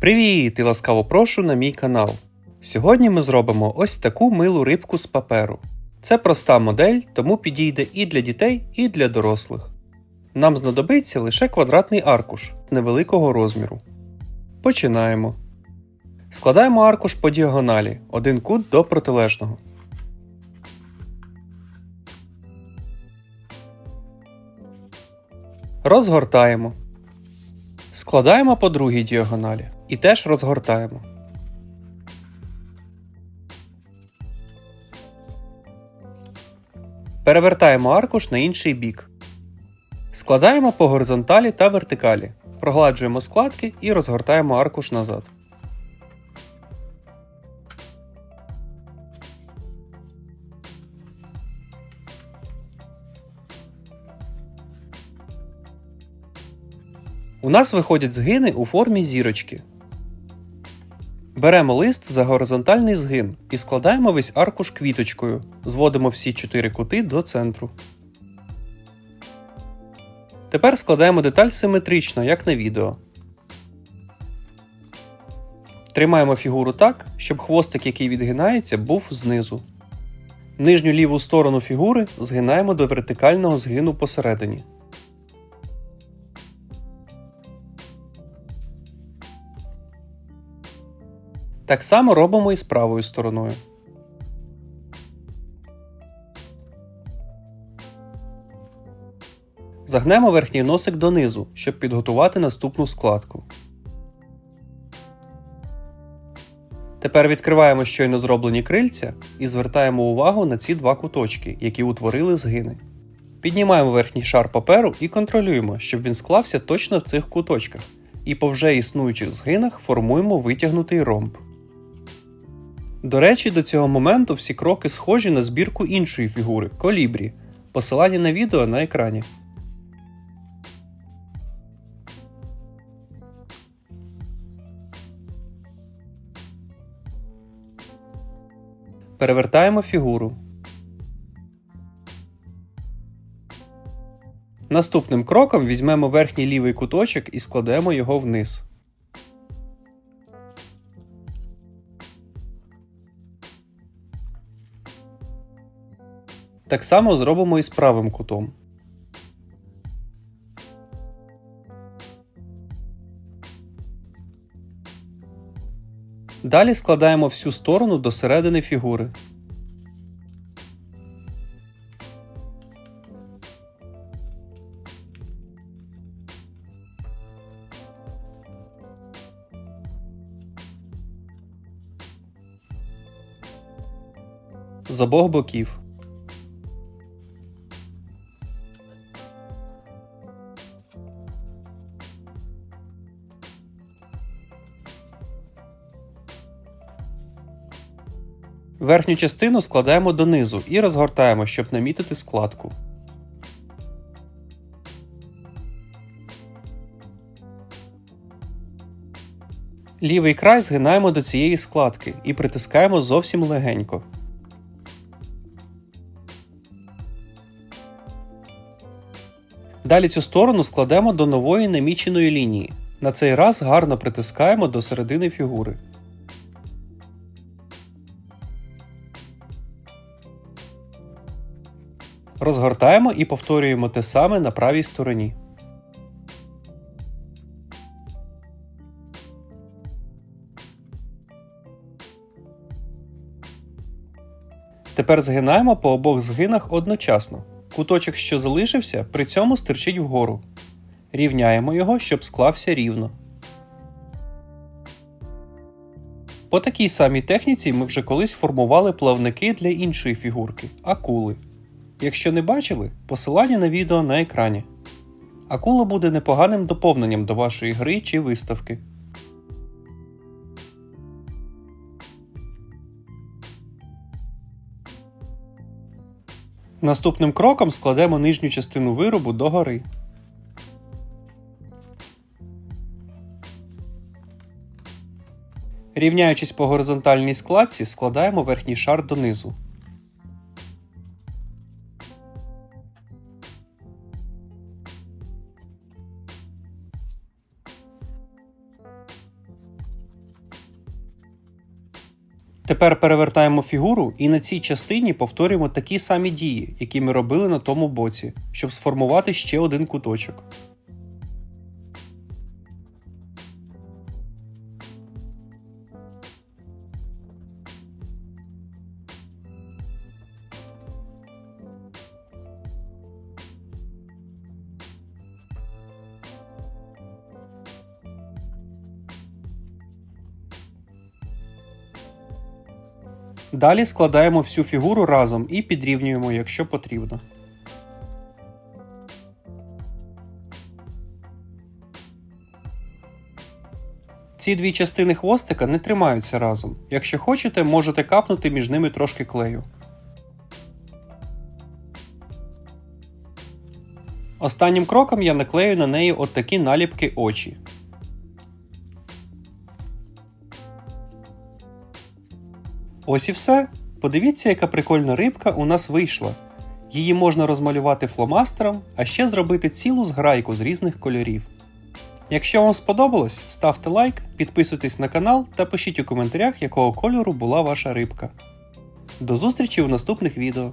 Привіт і ласкаво прошу на мій канал. Сьогодні ми зробимо ось таку милу рибку з паперу. Це проста модель, тому підійде і для дітей, і для дорослих. Нам знадобиться лише квадратний аркуш невеликого розміру. Починаємо. Складаємо аркуш по діагоналі, один кут до протилежного. Розгортаємо. Складаємо по другій діагоналі і теж розгортаємо. Перевертаємо аркуш на інший бік. Складаємо по горизонталі та вертикалі. Прогладжуємо складки і розгортаємо аркуш назад. У нас виходять згини у формі зірочки. Беремо лист за горизонтальний згин і складаємо весь аркуш квіточкою. Зводимо всі чотири кути до центру. Тепер складаємо деталь симетрично, як на відео. Тримаємо фігуру так, щоб хвостик, який відгинається, був знизу. Нижню ліву сторону фігури згинаємо до вертикального згину посередині. Так само робимо і з правою стороною. Загнемо верхній носик донизу, щоб підготувати наступну складку. Тепер відкриваємо щойно зроблені крильця і звертаємо увагу на ці два куточки, які утворили згини. Піднімаємо верхній шар паперу і контролюємо, щоб він склався точно в цих куточках. І по вже існуючих згинах формуємо витягнутий ромб. До речі, до цього моменту всі кроки схожі на збірку іншої фігури колібрі. Посилання на відео на екрані. Перевертаємо фігуру. Наступним кроком візьмемо верхній лівий куточок і складемо його вниз. Так само зробимо і з правим кутом. Далі складаємо всю сторону до середини фігури. З обох боків. Верхню частину складаємо донизу і розгортаємо, щоб намітити складку. Лівий край згинаємо до цієї складки і притискаємо зовсім легенько. Далі цю сторону складемо до нової наміченої лінії. На цей раз гарно притискаємо до середини фігури. Розгортаємо і повторюємо те саме на правій стороні. Тепер згинаємо по обох згинах одночасно. Куточок, що залишився, при цьому стирчить вгору. Рівняємо його, щоб склався рівно. По такій самій техніці ми вже колись формували плавники для іншої фігурки акули. Якщо не бачили, посилання на відео на екрані. Акула буде непоганим доповненням до вашої гри чи виставки. Наступним кроком складемо нижню частину виробу догори. Рівняючись по горизонтальній складці, складаємо верхній шар донизу. Тепер перевертаємо фігуру і на цій частині повторюємо такі самі дії, які ми робили на тому боці, щоб сформувати ще один куточок. Далі складаємо всю фігуру разом і підрівнюємо, якщо потрібно. Ці дві частини хвостика не тримаються разом. Якщо хочете, можете капнути між ними трошки клею. Останнім кроком я наклею на неї от такі наліпки очі. Ось і все. Подивіться, яка прикольна рибка у нас вийшла. Її можна розмалювати фломастером, а ще зробити цілу зграйку з різних кольорів. Якщо вам сподобалось, ставте лайк, підписуйтесь на канал та пишіть у коментарях, якого кольору була ваша рибка. До зустрічі в наступних відео.